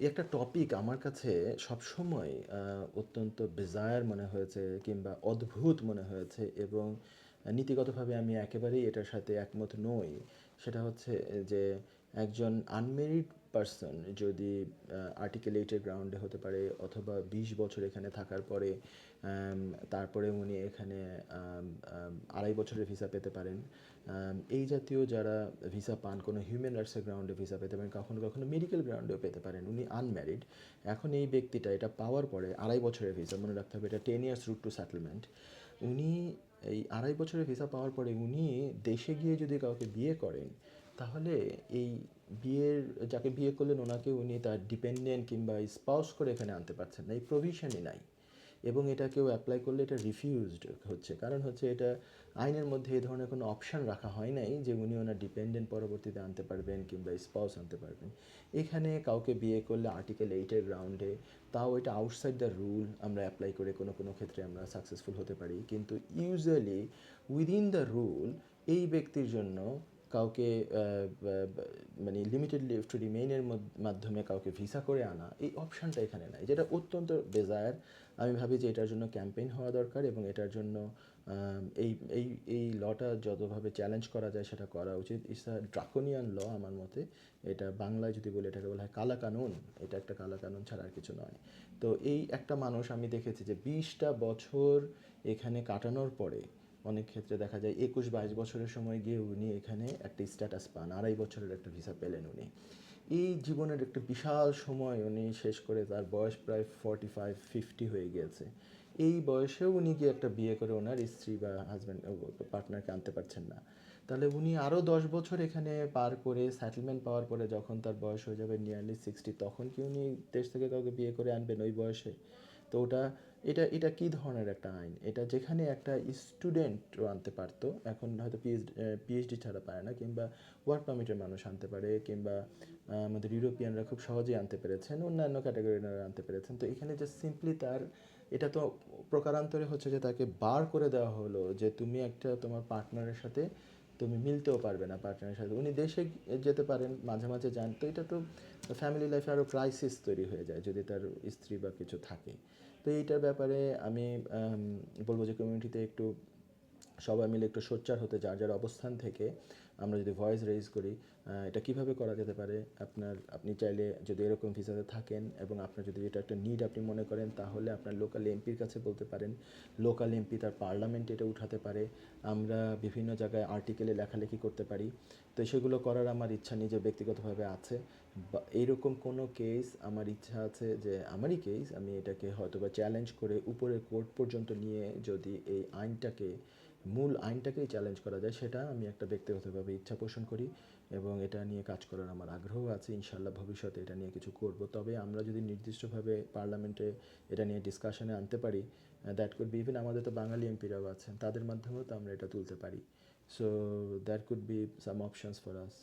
একটা টপিক আমার কাছে সবসময় অত্যন্ত ডিজায়ার মনে হয়েছে কিংবা অদ্ভুত মনে হয়েছে এবং নীতিগতভাবে আমি একেবারেই এটার সাথে একমত নই। সেটা হচ্ছে যে একজন আনমেরিড পারসন যদি আর্টিকেল এইটের গ্রাউন্ডে হতে পারে অথবা বিশ বছর এখানে থাকার পরে তারপরে উনি এখানে আড়াই বছরের ভিসা পেতে পারেন। এই জাতীয় যারা ভিসা পান, কোনো হিউম্যান রাইটসের গ্রাউন্ডে ভিসা পেতে পারেন, কখনো কখনো মেডিকেল গ্রাউন্ডেও পেতে পারেন। উনি আনম্যারিড এখন এই ব্যক্তিটা এটা পাওয়ার পরে আড়াই বছরের ভিসা মনে রাখতে হবে এটা ten years route to settlement উনি এই আড়াই বছরের ভিসা পাওয়ার পরে উনি দেশে গিয়ে যদি কাউকে বিয়ে করেন, তাহলে এই বিয়ের, যাকে বিয়ে করলেন ওনাকে উনি তার ডিপেন্ডেন্ট কিংবা স্পাউস করে এখানে আনতে পারছেন না, এই প্রভিশনই নাই। এবং এটা কেউ অ্যাপ্লাই করলে এটা রিফিউজড হচ্ছে। কারণ হচ্ছে এটা আইনের মধ্যে এই ধরনের কোনো অপশান রাখা হয় নাই যে উনি ওনার ডিপেন্ডেন্ট পরবর্তীতে আনতে পারবেন কিংবা স্পাউস আনতে পারবেন। এখানে কাউকে বিয়ে করলে আর্টিকেল এইটের গ্রাউন্ডে তাও এটা আউটসাইড দ্য রুল আমরা অ্যাপ্লাই করে কোনো কোনো ক্ষেত্রে আমরা সাকসেসফুল হতে পারি। কিন্তু ইউজুয়ালি উইদিন দ্য রুল এই ব্যক্তির জন্য কাউকে মানে লিমিটেড লিভ টু রিমেইনের মাধ্যমে কাউকে ভিসা করে আনা, এই অপশানটা এখানে নাই। যেটা অত্যন্ত বেজায়ার আমি ভাবি যে এটার জন্য ক্যাম্পেইন হওয়া দরকার এবং এটার জন্য এই এই এই লটা যতভাবে চ্যালেঞ্জ করা যায় সেটা করা উচিত। ইটস আ ড্রাকোনিয়ান ল আমার মতে। এটা বাংলায় যদি বলি, এটাকে বলা হয় কালা কানুন। এটা একটা কালা কানুন ছাড়া আর কিছু নয়। তো এই একটা মানুষ আমি দেখেছি যে বিশটা বছর এখানে কাটানোর পরে অনেক ক্ষেত্রে দেখা যায় একুশ বাইশ বছরের সময় গিয়ে উনি এখানে একটা স্ট্যাটাস পান, আড়াই বছরের একটা ভিসা পেলেন উনি। এই জীবনের একটা বিশাল সময় উনি শেষ করে তার বয়স প্রায় ফর্টি ফাইভ ফিফটি হয়ে গিয়েছে। এই বয়সেও উনি গিয়ে একটা বিয়ে করে ওনার স্ত্রী বা হাজব্যান্ড পার্টনারকে আনতে পারছেন না। তাহলে উনি আরও দশ বছর এখানে পার করে সেটেলমেন্ট পাওয়ার পরে যখন তার বয়স হয়ে যাবে নিয়ারলি সিক্সটি তখন কি উনি দেশ থেকে কাউকে বিয়ে করে আনবেন ওই বয়সে? তো ওটা, এটা এটা কী ধরনের একটা আইন? এটা যেখানে একটা স্টুডেন্টও আনতে পারতো, এখন হয়তো পিএইচডি পিএইচডি ছাড়া পারে না, কিংবা ওয়ার্ক পারমিটের মানুষ আনতে পারে, কিংবা আমাদের ইউরোপিয়ানরা খুব সহজেই আনতে পেরেছেন, অন্যান্য ক্যাটাগরিরা আনতে পেরেছেন, তো এখানে জাস্ট সিম্পলি তার, এটা তো প্রকারান্তরে হচ্ছে যে তাকে বার করে দেওয়া হলো যে তুমি একটা তোমার পার্টনারের সাথে তুমি মিলতেও পারবে না পার্টনারের সাথে। উনি দেশে যেতে পারেন, মাঝে মাঝে যান, তো এটা তো ফ্যামিলি লাইফে আরও ক্রাইসিস তৈরি হয়ে যায়, যদি তার স্ত্রী বা কিছু থাকে। তো এইটার ব্যাপারে আমি বলব যে কমিউনিটিতে একটু সবাই মিলে একটু সোচ্চার হতে, যার যার অবস্থান থেকে আমরা যদি ভয়েস রেজ করি এটা কীভাবে করা যেতে পারে? আপনার, আপনি চাইলে যদি এরকম ভিসাতে থাকেন এবং আপনার যদি এটা একটা নিড আপনি মনে করেন, তাহলে আপনার লোকাল এমপির কাছে বলতে পারেন। লোকাল এমপি তার পার্লামেন্টে এটা উঠাতে পারে। আমরা বিভিন্ন জায়গায় আর্টিকেলে লেখালেখি করতে পারি। তো সেগুলো করার আমার ইচ্ছা নিজের ব্যক্তিগতভাবে আছে। বা এইরকম কোনো কেস আমার ইচ্ছা আছে যে, আমারই কেস আমি এটাকে হয়তো বা চ্যালেঞ্জ করে উপরের কোর্ট পর্যন্ত নিয়ে যদি এই আইনটাকে মূল আইনটাকেই চ্যালেঞ্জ করা যায়, সেটা আমি একটা ব্যক্তিগতভাবে ইচ্ছা পোষণ করি এবং এটা নিয়ে কাজ করার আমার আগ্রহ আছে ইনশাল্লাহ ভবিষ্যতে এটা নিয়ে কিছু করব। তবে আমরা যদি নির্দিষ্টভাবে পার্লামেন্টে এটা নিয়ে ডিসকাশনে আনতে পারি দ্যাট কুড বি ইভেন আমাদের তো বাঙালি এমপিরাও আছেন, তাদের মাধ্যমেও তো আমরা এটা তুলতে পারি। So that could be some options for us